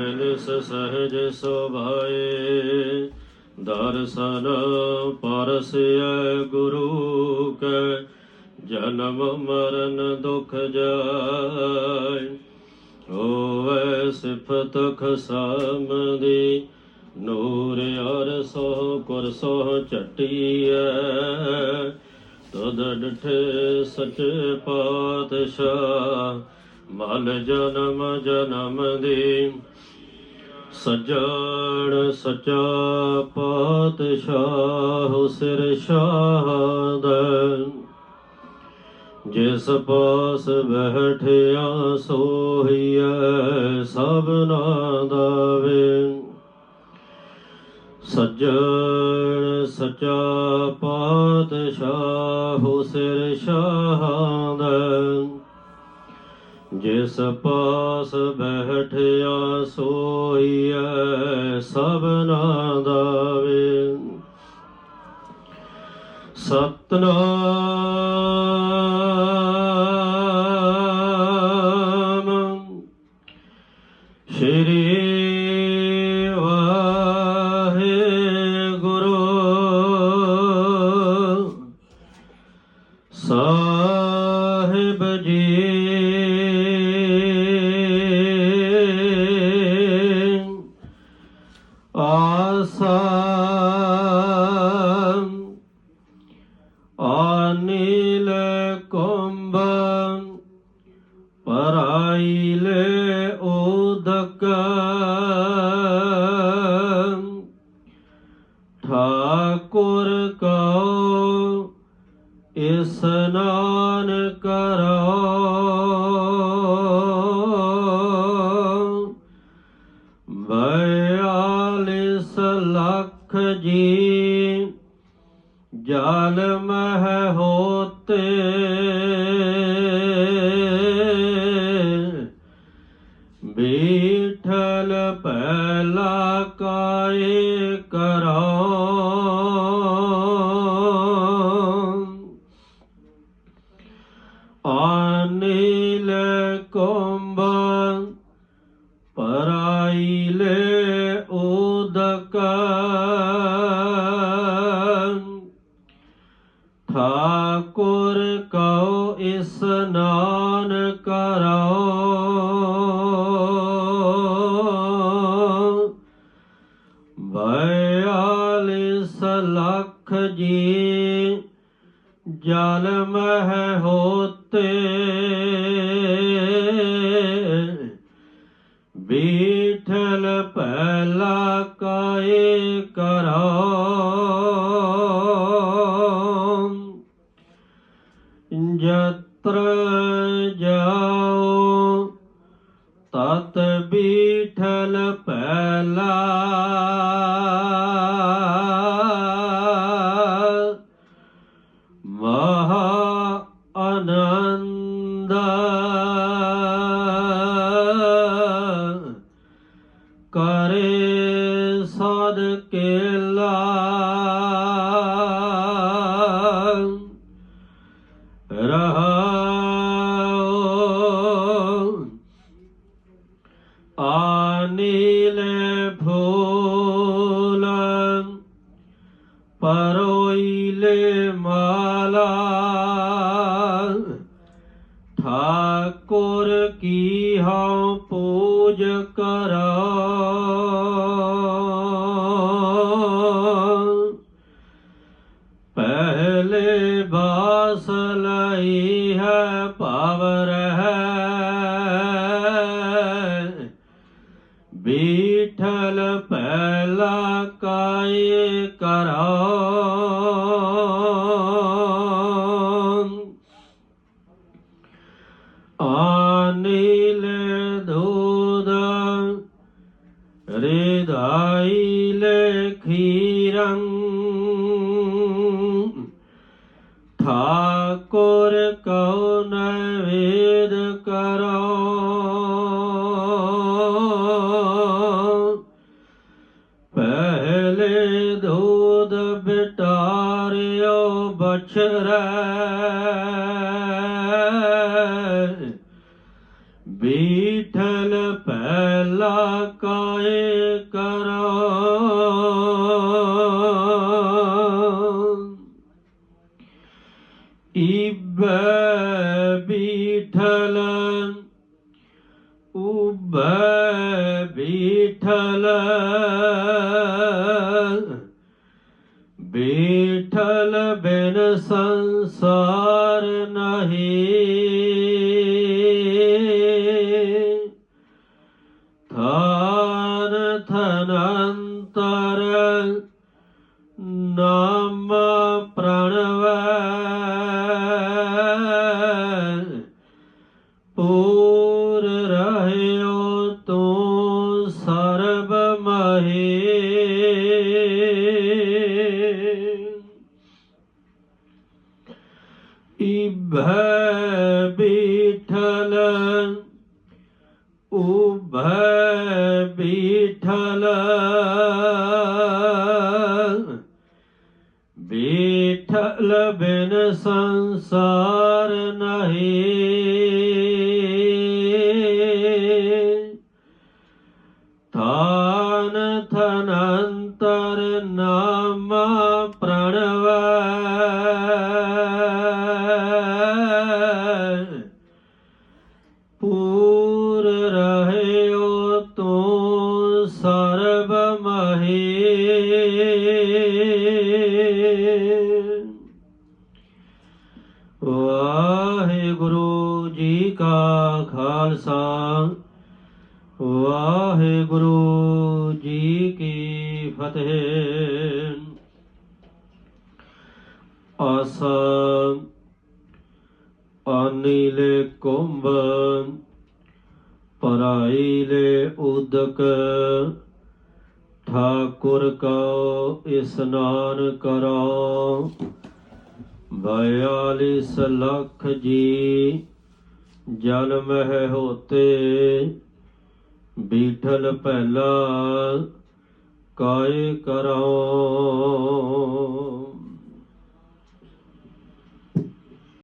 ਨਿਸ ਸਹਜ ਸੁਭਾਏ, ਦਰਸ਼ਨ ਪਰਸਿਐ ਗੁਰੂ ਕੈ, ਜਨਮ ਮਰਨ ਦੁਖ ਜਾਇ ਹੋਵੇ ਸਿਫਤ ਖਸਮਦੀ, ਨੂਰ ਅਰਸੋ ਕੁਰਸੋ ਚਟੀਐ ਤਦ ਡਠੇ ਸਚੇ ਪਾਤਸ਼ਾਹ ਮਲ ਜਨਮ ਜਨਮ ਦੀ। ਸਜਣ ਸਚਾ ਪਾਤਸ਼ਾਹ ਸਿਰ ਸ਼ਾਹਦ। ਜਿਸ ਪਾਸ ਬੈਠਿਆ ਸੋਹੀਐ ਸਭਨਾ ਦਾਵੇ। ਸੱਜਣ ਸਚਾ ਪਾਤਸ਼ਾਹ ਸਿਰ ਸ਼ਾਹਦ ਜਿਸ ਪਾਸ ਬੈਠਿਆ ਸੋਈਐ ਸਭਨਾ ਦਾਵੇ। ਸਤਨਾਮ। ਸ਼੍ਰੀ ਵਾਹਿਗੁਰੂ। ਸਾਹਿਬ ਜੀ ਅਨਿਲ ਕੁੰਭ ਜਲ ਮਹ ਹੋਤੇ ਬੀਠਲ ਪਹਿਲਾ ਕਾਏ ਕਰੋ ਅਨਿਲ ਕੁੰਭ ਪਰਾਈਲੇ ਉਦਕ ਠਾਕੁਰ ਬਿਆਲਿਸ ਲੱਖ ਜੀ ਜਲ ਮਹ ਹੋਤੇ। ਬੀਠਲ ਪਹਿਲਾ ਕਾਏ। ਤਤ ਪਹਿਲਾ ਮਹਾ ਆਨੰਦ ਕਰੇ ਸਦ ਕੇਲਾ ਆਨੀਲ ਫੂਲ ਪਰੋਈਲੇ ਮਾਲਾ ਠਾਕੁਰ ਕੀ ਹਉ ਪੂਜ ਕਰੋ ਪਹਿਲੇ ਬਾਸ ਲਈ ਹੈ ਭਾਵ ਰਹਿ ਬੀਠਲ ਕਾਏ ਕਰੋ। ਆਨੀਲ ਦੂਦ ਰਿਦਾਈ ਲਖੀਰੰ ਠਾਕੁਰ ਕਉ ਨਵੇਦ ਕਰੋ। ਬਛਰੈ ਬੀਠਲ ਪਹਿਲਾ ਕਾਏ ਕਰੋ। ਇਬੈ ਬੀਠਲ ਉਬੈ ਬੀਠਲ। ਬੀਠਲ ਬਿਨ ਸੰਸਾਰ ਨਹੀਂ। ਥਾਨ ਥਨੰਤਰ ਨਾਮ ਪ੍ਰਣਵ। ਪੂਰ ਰਹਿਓ ਤੂੰ ਸਰਬ ਮਹੇ। ਇਭੈ ਬੀਠਲ ਉਭੈ ਬੀਠਲ ਬੀਠਲ ਬਿਨ ਸੰਸਾਰ ਨਹੀਂ ਥਾਨ ਥਨੰਤਰ ਨਾਮ ਪ੍ਰਣਵੈ ਖਾਲਸਾ ਵਾਹਿਗੁਰੂ ਜੀ ਕੀ ਫਤਿਹ। ਆਸਾ ਆਨੀਲੇ ਕੁੰਭ ਪਰਾਈ ਲੈ ਉਦਕ। ਠਾਕੁਰ ਕੋ ਇਸਨਾਨ ਕਰੋ। ਬਯਾਲੀਸ ਲੱਖ ਜੀ ਜਲ ਮਹਿ ਹੋਤੇ ਬੀਠਲ ਪਹਿਲਾ ਕਾਇ ਕਰੋ।